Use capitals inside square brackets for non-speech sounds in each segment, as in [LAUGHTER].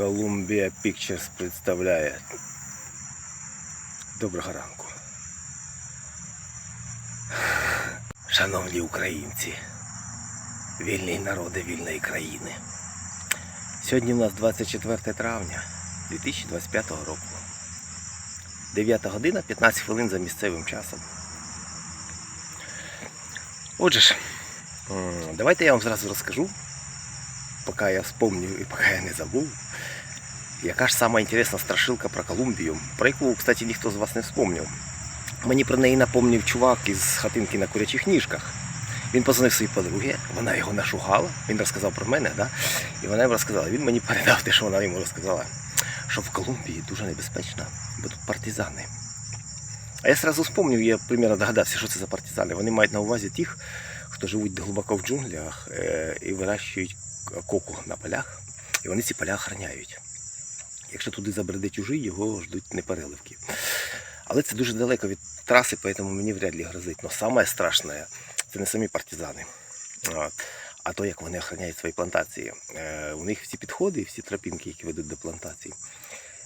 Columbia Pictures представляє. Доброго ранку. Шановні українці, вільні народи вільної країни. Сьогодні у нас 24 травня 2025 року. 9 година 15 хвилин за місцевим часом. Отже ж, давайте я вам зразу розкажу, поки я вспомню і поки я не забув, яка ж сама інтересна страшилка про Колумбію, про яку, кстати, ніхто з вас не вспомнив. Мені про неї напомнив чувак із хатинки на курячих ніжках. Він позвонив своїй подругі, вона його нашугала, він розказав про мене, да? і вона йому розказала. Він мені передав те, що вона йому розказала, що в Колумбії дуже небезпечно, бо тут партизани. А я сразу вспомнив, я примерно догадався, що це за партизани. Вони мають на увазі тих, хто живуть глибоко в джунглях е, і вирощують коку на полях, і вони ці поля охороняють. Якщо туди забреде чужий, його ждуть непереливки. Але це дуже далеко від траси, тому мені вряд ли грозить. Но саме страшне це не самі партизани, а то, як вони охороняють свої плантації. Е, У них всі підходи, всі тропінки, які ведуть до плантацій,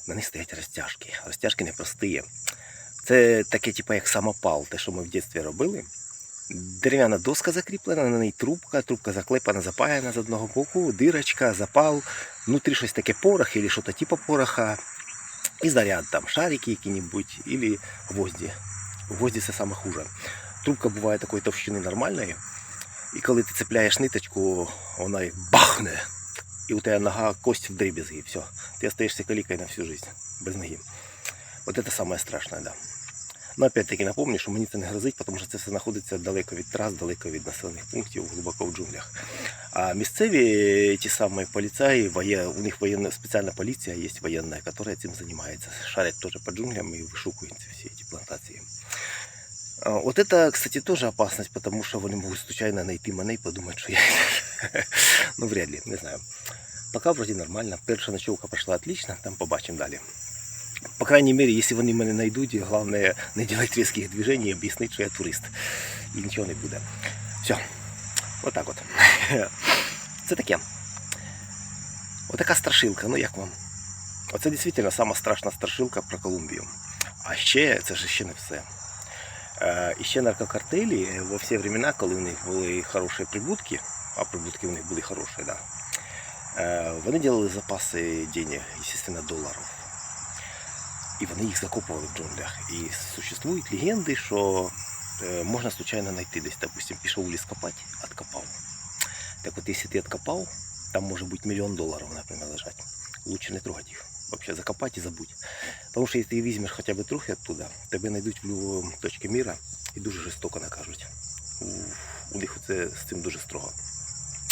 на них стоять розтяжки. Розтяжки непрості. Це таке, типу, як самопал, те, що ми в дитинстві робили. Дерев'яна доска закріплена, на ній трубка, трубка заклепана, запаяна з одного боку, дирочка, запал, внутрі щось таке порох, або щось типу пороха, і заряд там, шарики які-небудь, або гвозді. Гвозді це саме хуже. Трубка буває такої товщини нормальної, і коли ти цепляєш ниточку, вона як бахне, і у тебе нога кость в дріб'язги, все. Ти остаєшся калікою на всю жизнь, без ноги. Вот это самое страшное, да. Но опять-таки напомню, що мені це не грозить, тому що це все знаходиться далеко від трас, далеко від населених пунктів, глибоко в джунглях. А місцеві ті самі поліцаї, у них воєнна спеціальна поліція є воєнна, яка цим займається. Шарять теж по джунглям і вишукують всі ці плантації. Вот это, кстати, тоже опасность, потому что вони можуть случайно найти мене і подумати, що я. [LAUGHS] ну, вряд ли, не знаю. Пока вроде нормально. Перша ночевка прошла отлично, там побачимо далі. По крайней мере, если вони мене знайдуть, головне не делать різких движений і об'яснити, що я турист. І нічого не буде. Все. Отак от. Це [LAUGHS] таке. Отака страшилка, ну як вам? Оце дійсно сама страшна страшилка про Колумбію. А ще це ж ще не все. І ще наркокартелі во всі времена, коли у них були хороші прибутки, а прибутки у них були хороші, да, вони робили запаси денег, естественно, доларів. І вони їх закопували в джунглях. І существують легенди, що е, можна случайно знайти десь, допустим, пішов в ліс копати, откопав. Так от, якщо ти откопав, там може бути мільйон доларів, наприклад, лежать. Лучше не трогати їх. Вообще закопати і забудь. Тому що якщо ти візьмеш хоча б трохи оттуда, тебе знайдуть в будь-якій точці міра і дуже жорстоко накажуть. У, у них це з цим дуже строго.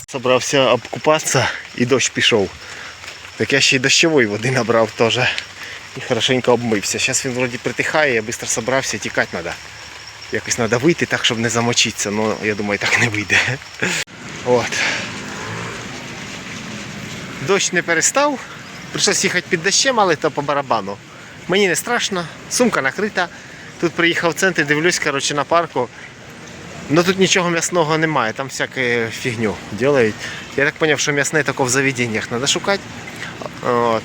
Собрався обкупатися і дощ пішов. Так я ще й дощової води набрав теж. І хорошенько обмився. Зараз він вроді притихає, я швидко зібрався, тікати треба. Якось треба вийти так, щоб не замочитися, але я думаю, так не вийде. От. Дощ не перестав. Прийшлося їхати під дощем, але то по барабану. Мені не страшно, сумка накрита. Тут приїхав в центр, дивлюсь, коротше, на парку. Ну тут нічого м'ясного немає, там всяке фігню роблять. Я так зрозумів, що м'ясне тільки в заведеннях треба шукати. От.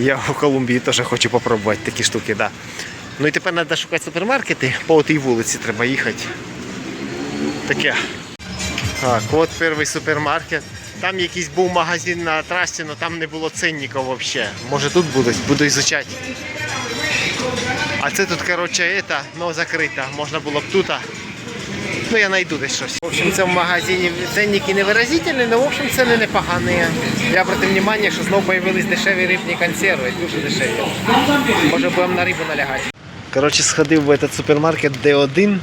Я в Колумбії теж хочу спробувати такі штуки, да. Ну і тепер треба шукати супермаркети, по тій вулиці треба їхати. Таке. Так, от перший супермаркет. Там якийсь був магазин на трасі, але там не було цінників взагалі. Може тут будуть, буду ізучати. А це тут, коротше, это, ну, закрито. Можна було б тут. а. Ну, я знайду десь щось. В общем, це в магазині ценники невиразительні, але в общем ціни непогані. Я обратив увагу, що знову з'явились дешеві рибні консерви, дуже дешеві. Може будемо на рибу налягати. Коротше, сходив в этот супермаркет D1,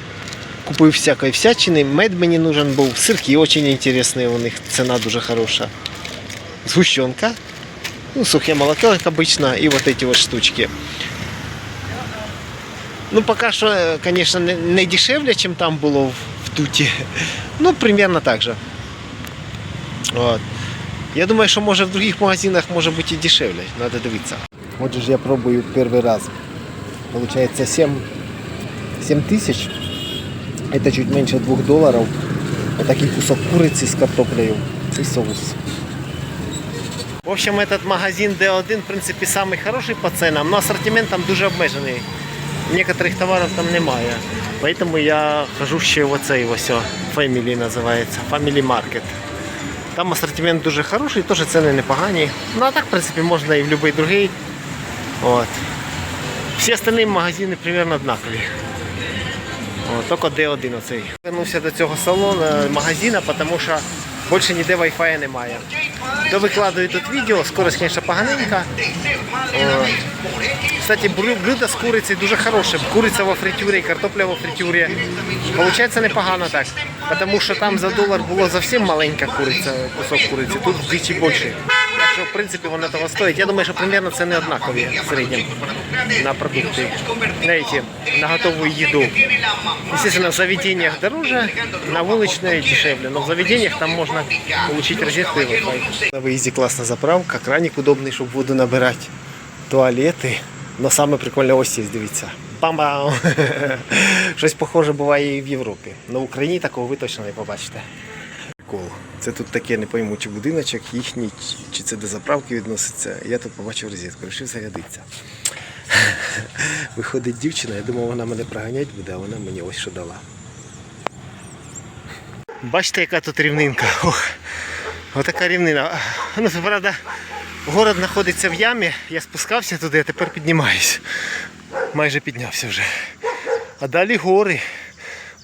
купив всякої всячини, мед мені нужен був, сирки дуже інтересні у них, ціна дуже хороша. Згущенка, ну, сухе молоко, як обычно, і вот эти вот штучки. Ну, поки що, е, звісно, не, не дешевле, ніж там було в, в туті. Ну, примерно так же. От. Я думаю, що може в других магазинах може бути і дешевле. Треба дивитися. Отже ж я пробую перший раз. Получається 7, 7 тисяч. Это чуть менше 2 доларів. Отакий кусок куриці з картоплею і соус. В общем, этот магазин D1, в принципі, самый хороший по ценам, но ассортимент там дуже обмежений. Некоторих товарів там немає. Поэтому я хожу ще в оцей ось Family називається, Family Market. Там ассортимент дуже хороший, теж ціни непогані. Ну а так, в принципі, можна і в будь-який другий. От. Всі остальні магазини примерно однакові. О, тільки D1 оцей. Вернувся до цього салону, магазина, тому що більше ніде Wi-Fi немає. То викладаю тут відео, скорость, звісно, поганенька. О. Кстати, блюдо з курицею дуже хороше. Куриця во фритюрі, картопля во фритюрі. Получається непогано так. Тому що там за долар було зовсім маленька куриця, кусок куриці, тут вдвічі більше Так що, в принципі, воно того стоїть. Я думаю, що примерно це не однакові в середньому на продукти. На, эти, на готову їду. Естественно, в заведениях дороже, на вуличной дешевле. Но в заведениях там можно получить розетку и Wi-Fi. На выезде классная заправка, краник удобный, чтобы воду набирать. Туалети. Но саме прикольне ось є, дивіться. Бам-бам! [LAUGHS] Щось похоже буває і в Європі. Но в Україні такого ви точно не побачите. Прикол. Це тут таке, не пойму, чи будиночок їхній, чи це до заправки відноситься. Я тут побачив розетку, вирішив зарядитися. [LAUGHS] Виходить дівчина, я думав, вона мене проганять буде, а вона мені ось що дала. Бачите, яка тут рівнинка. Ох, отака рівнина. Ну, правда, город знаходиться в ямі, я спускався туди, а тепер піднімаюсь. Майже піднявся вже. А далі гори.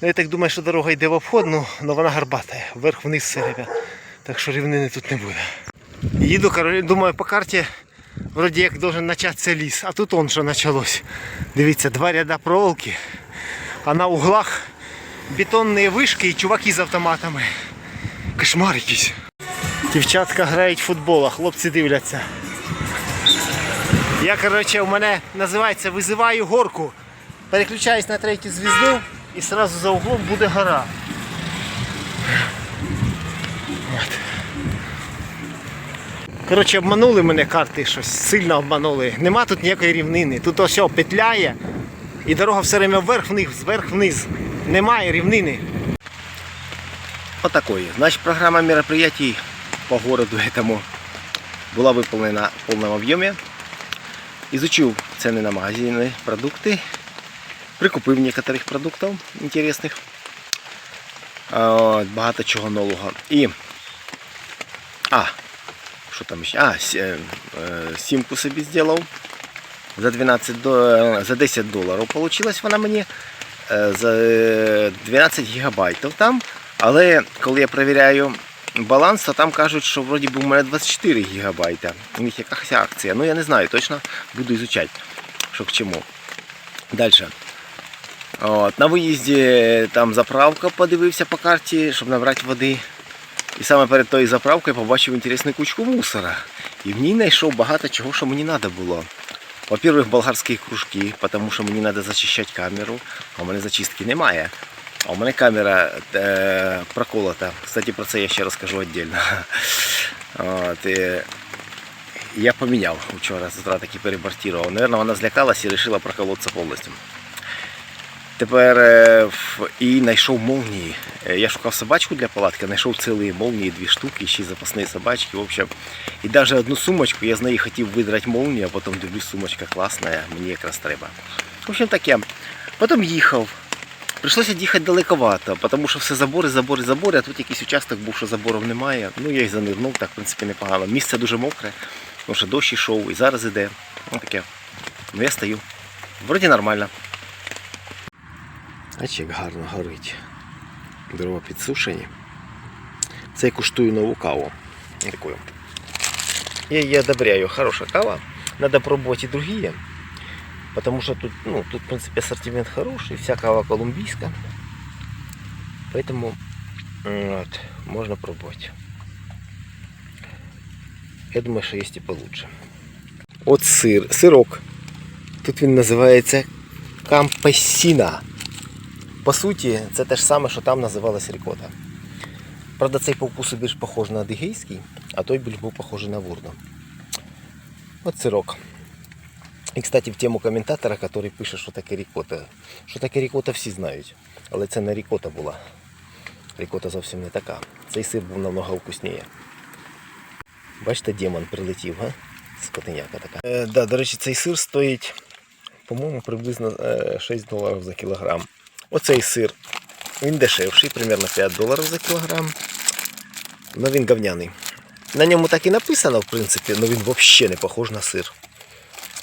Ну, я так думаю, що дорога йде в обход, ну, але вона гарбата. Вверх-вниз все, ребят. Так що рівнини тут не буде. Їду, думаю, по карті вроді як должен початися ліс, а тут он що почалось. Дивіться, два ряда проволоки, а на углах бетонні вишки і чуваки з автоматами. Кошмар якийсь. Дівчатка грають в футбол, а хлопці дивляться. Я, коротше, у мене називається визиваю горку. Переключаюсь на третю звізду і одразу за углом буде гора. От. Коротше, обманули мене карти щось, сильно обманули. Нема тут ніякої рівнини. Тут ось о, петляє і дорога все время вверх-вниз, вверх-вниз. Немає рівнини. Вот такой. Значит, программа мероприятий по городу этому была выполнена в полном объеме. Изучил цены на магазины, продукты. Прикупив некоторых продуктов интересных. А, Багато чого нового. І. А, що там ще? А, е, е, сімку собі зробив. За 12 до, за 10 доларів получилась вона мені. Е, За е, 12 гігабайтів там. Але коли я перевіряю баланс, то там кажуть, що вроді би у мене 24 гігабайта. У них якась акція. Ну я не знаю, точно буду ізучати, що к чому. Далі. От, на виїзді там заправка подивився по карті, щоб набрати води. І саме перед тою заправкою побачив інтересну кучку мусора. І в ній знайшов багато чого, що мені треба було. Во-первых, болгарські кружки, тому що мені треба зачищати камеру, а у мене зачистки немає. А у мене камера е, проколота. Кстати, про це я ще розкажу віддільно. От, е, я поміняв вчора, з таки перебортував. Наверное, вона злякалась і вирішила проколотися повністю. Тепер е, і знайшов молнії. Е, Я шукав собачку для палатки, знайшов цілі молнії, дві штуки, ще запасні собачки. В общем, і навіть одну сумочку я з неї хотів видрати молнію, а потім дивлюсь, сумочка класна, мені якраз треба. В общем, таке. Потім їхав. Прийшлося їхати далековато, тому що все забори, забори, забори, а тут якийсь участок був, що заборів немає. Ну я й занирнув, так в принципі непогано. Місце дуже мокре, тому що дощ йшов і зараз іде. Ну таке. Ну я стою. Вроді нормально. А як гарно горить. Дрова підсушені. Це я куштую нову каву. Таку. Я її одобряю. Хороша кава. Надо пробовать и другие. Потому что тут, ну, тут, в принципе, ассортимент хороший, вся кава колумбийская. Поэтому вот, можно пробовать. Я думаю, що є і получше. От сир, сирок. Тут він називається кампесіна. По суті, це те ж саме, що там називалось рікота. Правда, цей по вкусу більш похож на адигейський, а той більш був похожий на вурну. От сирок. І, кстати, в тему коментатора, який пише, що таке рікота. Що таке рікота, всі знають. Але це не рікота була. Рікота зовсім не така. Цей сир був намного вкусніше. Бачите, демон прилетів, га? Скотиняка така. Е, да, до речі, цей сир стоїть, по-моєму, приблизно е, 6 доларів за кілограм. Оцей сир, він дешевший, примерно 5 доларів за кілограм. Но він говняний. На ньому так і написано, в принципі, але він взагалі не похож на сир.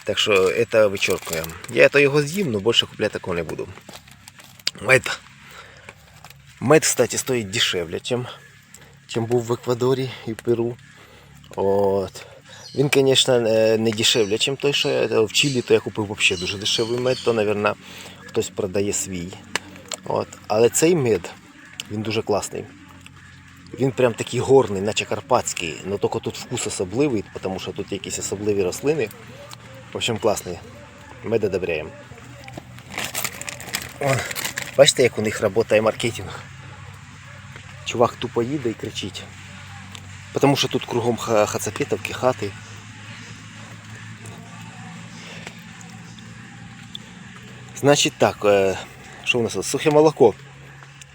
Так що це вичеркуємо. Я то його з'їм, але більше купляти такого не буду. Мед. Мед, кстати, стоїть дешевле, чим, чим був в Еквадорі і Перу. От. Він, звісно, не дешевле, ніж той, що я в Чилі, то я купив взагалі дуже дешевий мед, то, мабуть, хтось продає свій. От. Але цей мед, він дуже класний. Він прям такий горний, наче карпатський, але тільки тут вкус особливий, тому що тут якісь особливі рослини. В общем, класний. Мед одобряємо. О, Бачите, як у них працює маркетинг. Чувак тупо їде і кричить. Тому що тут кругом ха- хацапетовки, хати. Значить так, що у нас? Сухе молоко.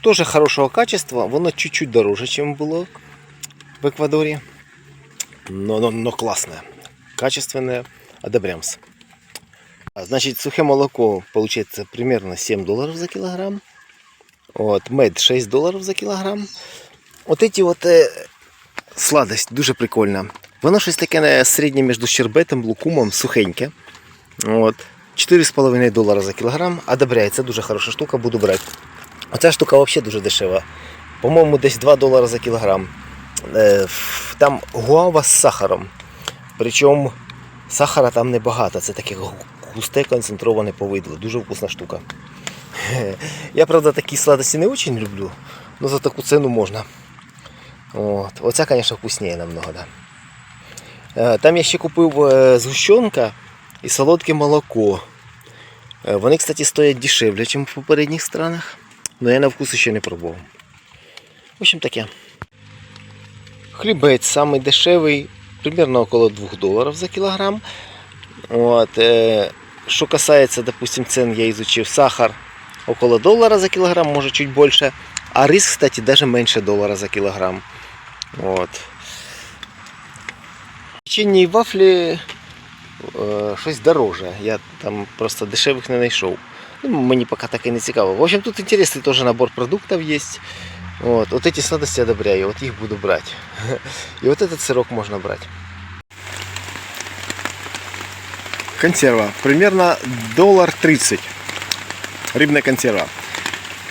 Тоже хорошего качества, воно чуть-чуть дороже, чем было в Эквадоре. Но, но, но классное. Качественное. Одобрямся. А, Значит, сухое молоко получается примерно 7 долларов за килограмм. Вот, мед 6 долларов за килограмм. Вот эти вот е, сладость, дуже прикольно. Воно щось таке середнє між щербетом, лукумом, сухеньке. От. 4,5 долара за кілограм. Одобряється, дуже хороша штука, буду брати. Оця штука взагалі дуже дешева. По-моєму, десь 2 долари за кілограм. Е, Там гуава з сахаром. Причому сахара там небагато. Це таке густе концентроване повидло. Дуже вкусна штука. [LAUGHS] Я, правда, такі сладості не дуже люблю, але за таку ціну можна. От. Оця, звісно, вкусніє намного. Да. Е, Там я ще купив е, згущенка і солодке молоко. Е, Вони, кстати, стоять дешевле, ніж в попередніх странах. Но я на вкус ще не пробував. В общем таке. Хлібець самий дешевий, примерно около 2 доларів за кілограм. От, е, що касається, допустим, цен, я изучив сахар около долара за кілограм, може чуть більше. А рис, кстати, даже менше долара за кілограм. От. Печенье е, щось дороже. Я там просто дешевих не знайшов. Ну, мені поки так і не цікаво. В общем, тут интересный тоже набор продуктов есть. Вот, вот эти сладости одобряю, вот их буду брать. [LAUGHS] И вот этот сырок можно брать. Консерва. Примерно долар 30. Рибна консерва.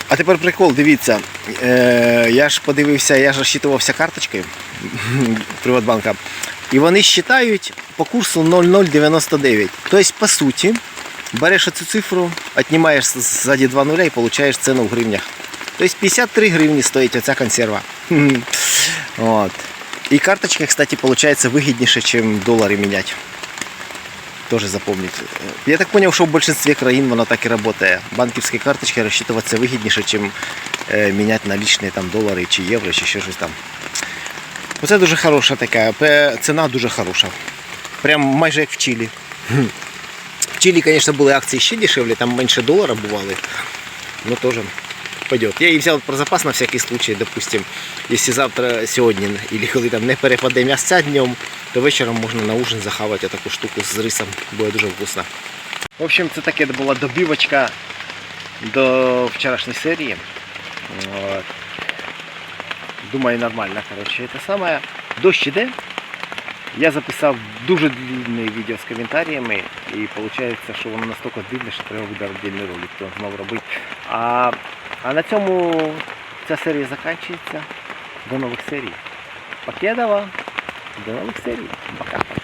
А тепер прикол, дивіться. Е, я ж подивився, я ж розчитувався карточкою [LAUGHS] Приватбанка. І вони считають по курсу 0,099. Тобто, по суті, береш цю цифру, віднімаєш ззаді 2 нуля і получаєш ціну в гривнях. Тобто 53 гривні стоїть оця консерва. [LAUGHS] От. І карточка, кстати, получается выгодніше, ніж долари міняти. Тоже запомнить. Я так понял, что в большинстве країн воно так і работает. Банківські карточки розчитуватися вигідніше, ніж е, міняти налічні там долари чи євро, чи ще щось там. Оце дуже хороша така, ціна дуже хороша. Прям майже як в Чилі. В Чилі, звісно, були акції ще дешевле, там менше долара бували. Ну тоже пойдет. Я її взяв про запас на всякий случай, допустим, якщо завтра, сьогодні, або коли там не перепаде м'ясця днем, то вечором можна на ужин захавати таку штуку з рисом, буде дуже вкусно. В общем, це таке була добівочка до вчорашньої серії. От. Думаю, нормально, коротше, это саме. Дощ іде. Я записав дуже длинне відео з коментарями, і виходить, що воно настільки длинне, що треба буде віддільний ролик то знову робити. А, а на цьому ця серія закінчується. До нових серій. Покедова. До нових серій. Пока.